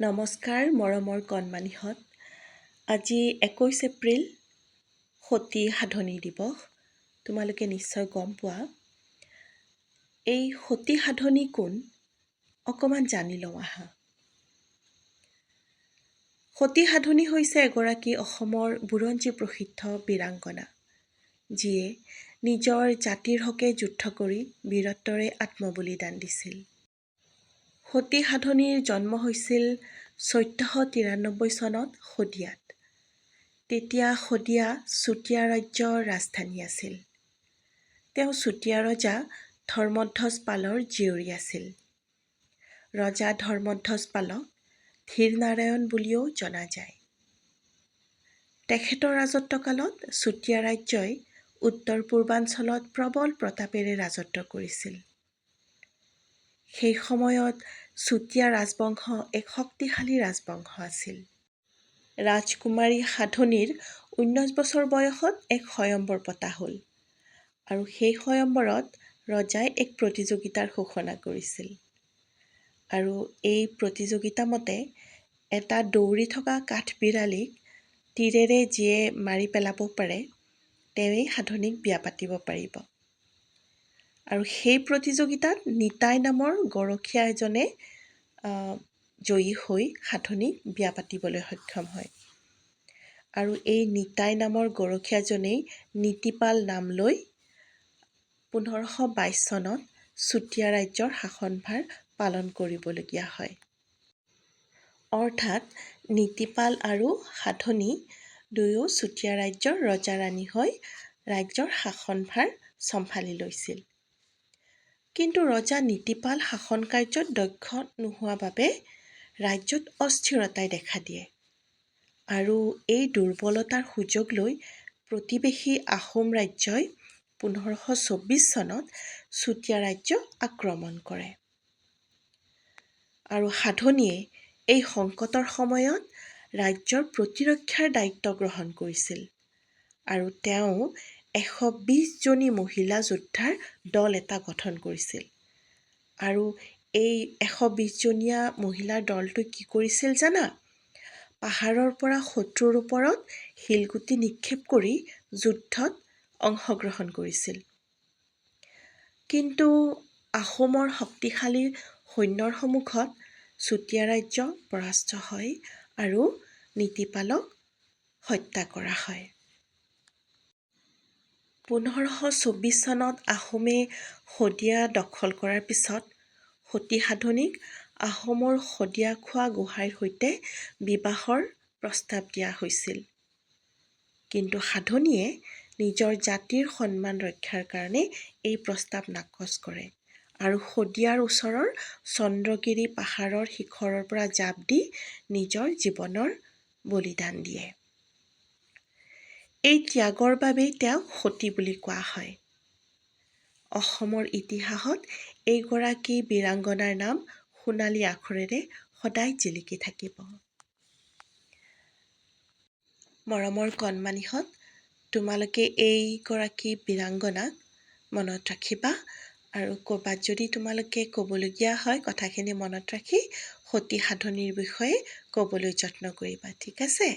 নমস্কাৰ মৰমৰ কণমানিহঁত। আজি একৈছ এপ্ৰিল সতী সাধনী দিৱস। তোমালোকে নিশ্চয় গম পোৱা। এই সতী সাধনী কোন? অকণমান জানি লওঁ আহা। সতী সাধনী হৈছে এগৰাকী অসমৰ বুৰঞ্জী প্ৰসিদ্ধ বীৰাংগনা যিয়ে নিজৰ জাতিৰ হকে যুদ্ধ কৰি বীৰত্বৰে আত্মবলিদান দিছিল। সতী সাধনীৰ জন্ম হৈছিল চৈধ্যশ তিৰান্নব্বৈ চনত শদিয়াত। তেতিয়া শদিয়া চুতীয়া ৰাজ্যৰ ৰাজধানী আছিল। তেওঁ চুতীয়া ৰজা ধৰ্মধ্বজ পালৰ জীয়ৰী আছিল। ৰজা ধৰ্মধ্বজ পালক ধীৰ নাৰায়ণ বুলিও জনা যায়। তেখেতৰ ৰাজত্বকালত চুতীয়া ৰাজ্যই উত্তৰ পূৰ্বাঞ্চলত প্ৰবল প্ৰতাপেৰে ৰাজত্ব কৰিছিল। সেই সময়ত চুতীয়া ৰাজবংশ এক শক্তিশালী ৰাজবংশ আছিল। ৰাজকুমাৰী সাধনীৰ ঊনৈছ বছৰ বয়সত এক স্বয়ম্বৰ পতা হ'ল আৰু সেই স্বয়ম্বৰত ৰজাই এক প্ৰতিযোগিতাৰ ঘোষণা কৰিছিল আৰু এই প্ৰতিযোগিতা মতে এটা দৌৰি থকা কাঠবিড়ালীক তীৰেৰে যিয়ে মাৰি পেলাব পাৰে তেৱেঁই সাধনীক বিয়া পাতিব পাৰিব। আৰু সেই প্ৰতিযোগিতাত নিতাই নামৰ গৰখীয়া এজনে জয়ী হৈ সাধনীক বিয়া পাতিবলৈ সক্ষম হয়। আৰু এই নিতাই নামৰ গৰখীয়াজনেই নীতিপাল নাম লৈ পোন্ধৰশ বাইছ চনত চুতীয়া ৰাজ্যৰ শাসনভাৰ পালন কৰিবলগীয়া হয়। অৰ্থাৎ নীতিপাল আৰু সাধনী দুয়ো চুতীয়া ৰাজ্যৰ ৰজা ৰাণী হৈ ৰাজ্যৰ শাসনভাৰ চম্ভালি লৈছিল। কিন্তু ৰজা নীতিপাল শাসন কাৰ্যত দক্ষ নোহোৱা বাবে ৰাজ্যত অস্থিৰতাই দেখা দিয়ে। আৰু এই দুৰ্বলতাৰ সুযোগ লৈ প্ৰতিবেশী আহোম ৰাজ্যই পোন্ধৰশ চৌব্বিছ চনত চুতীয়া ৰাজ্য আক্ৰমণ কৰে। আৰু সাধনীয়ে এই সংকটৰ সময়ত ৰাজ্যৰ প্ৰতিৰক্ষাৰ দায়িত্ব গ্ৰহণ কৰিছিল। আৰু তেওঁ এশ বিছজনী মহিলা যোদ্ধাৰ দল এটা গঠন কৰিছিল। আৰু এই এশ বিছজনীয়া মহিলাৰ দলটোৱে কি কৰিছিল জানা? পাহাৰৰ পৰা শত্ৰুৰ ওপৰত শিলগুটি নিক্ষেপ কৰি যুদ্ধত অংশগ্ৰহণ কৰিছিল। কিন্তু আহোমৰ শক্তিশালী সৈন্যৰ সন্মুখত চুতীয়া ৰাজ্য পৰাস্ত হয় আৰু নীতিপালক হত্যা কৰা হয়। পোন্ধৰশ চৌব্বিছ চনত আহোমে শদিয়া দখল কৰাৰ পিছত সতী সাধনীক আহোমৰ শদিয়াখোৱা গোহাঁইৰ সৈতে বিবাহৰ প্ৰস্তাৱ দিয়া হৈছিল। কিন্তু সাধনীয়ে নিজৰ জাতিৰ সন্মান ৰক্ষাৰ কাৰণে এই প্ৰস্তাৱ নাকচ কৰে আৰু শদিয়াৰ ওচৰৰ চন্দ্ৰগিৰি পাহাৰৰ শিখৰৰ পৰা জাঁপ দি নিজৰ জীৱনৰ বলিদান দিয়ে। এই ত্যাগৰ বাবেই তেওঁক সতী বুলি কোৱা হয়। অসমৰ ইতিহাসত এইগৰাকী বীৰাংগনাৰ নাম সোণালী আখৰেৰে সদায় জিলিকি থাকিব। মৰমৰ কণমানিহঁত তোমালোকে এইগৰাকী বীৰাংগনাক মনত ৰাখিবা আৰু ক'ৰবাত যদি তোমালোকে ক'বলগীয়া হয় কথাখিনি মনত ৰাখি সতী সাধনীৰ বিষয়ে ক'বলৈ যত্ন কৰিবা ঠিক আছে?